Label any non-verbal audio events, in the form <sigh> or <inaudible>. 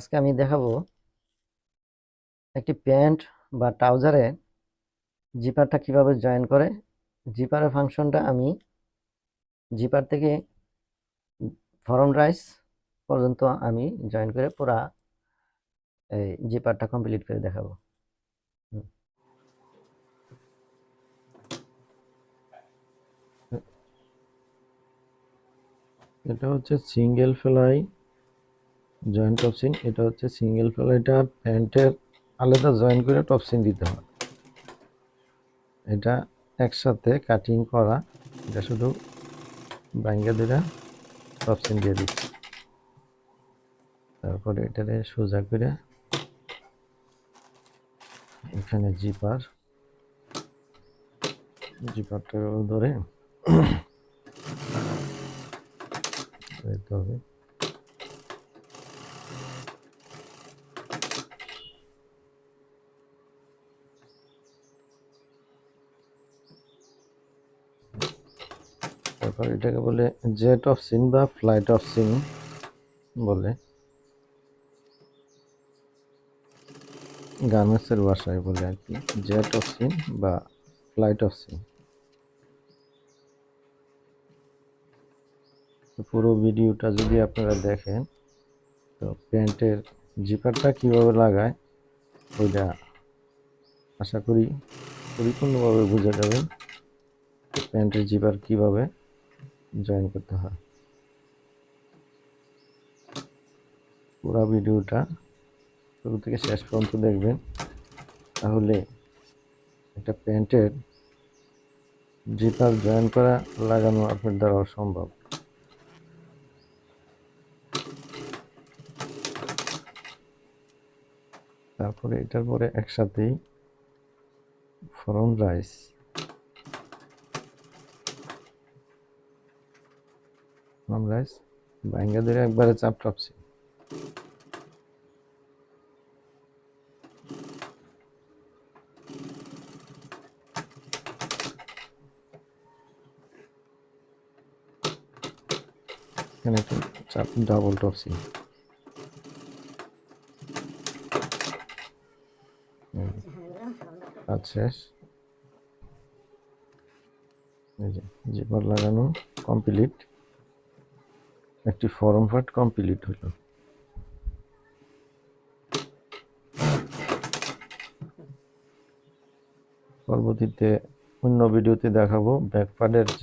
আজকে আমি দেখাবো একটি প্যান্ট বা ট্রাউজারে জিপারটা কীভাবে জয়েন করে। জিপারের ফাংশনটা আমি জিপার থেকে ফরম রাইস পর্যন্ত আমি জয়েন করে পুরা এই জিপারটা কমপ্লিট করে দেখাবো। এটা হচ্ছে সিঙ্গেল ফ্লাই জয়েন্ট টপসিন এটা হচ্ছে সিঙ্গেল ফ্লাইটা প্যান্টের আলাদা জয়েন করে টপসিন দিতে হয় এটা একসাথে কাটিং করা, এটা শুধু ব্যাঙ্গে দিলে টপসিন দিয়ে দিচ্ছি। তারপরে এটারে সোজা করে এখানে জিপার জিপারটা ধরে <coughs> তারপর এটাকে বলে জেট অফ সিন বা ফ্লাইট অফ সিন বলে। গার্মেন্টসের ভাষায় বলে আর কি, জেট অফ সিন বা ফ্লাইট অফ সিন। পুরো ভিডিওটা যদি আপনারা দেখেন, তো প্যান্টের জিপারটা কীভাবে লাগায়, ওইটা আশা করি পরিপূর্ণভাবে বুঝে যাবেন। প্যান্টের জিপার কীভাবে জয়েন করতে হয়। পুরো ভিডিওটা শুরু থেকে শেষ পর্যন্ত দেখবেন। তাহলে একটা প্যান্টের জিপার জয়েন করা, লাগানো আপনার দ্বারা সম্ভব তারপরে এটার পরে একসাথেই ফরম রাইস। ফরম রাইস ব্যাঙ্গা ধরে একবারে চাপ টাপছি এখানে একটু চাপ ডাবল টপসি কাজ শেষ। এই যে জিপার লাগানো কমপ্লিট একটি ফর্ম পার্ট কমপ্লিট হলো। পরবর্তীতে অন্য ভিডিওতে দেখাবো ব্যাক পার্টের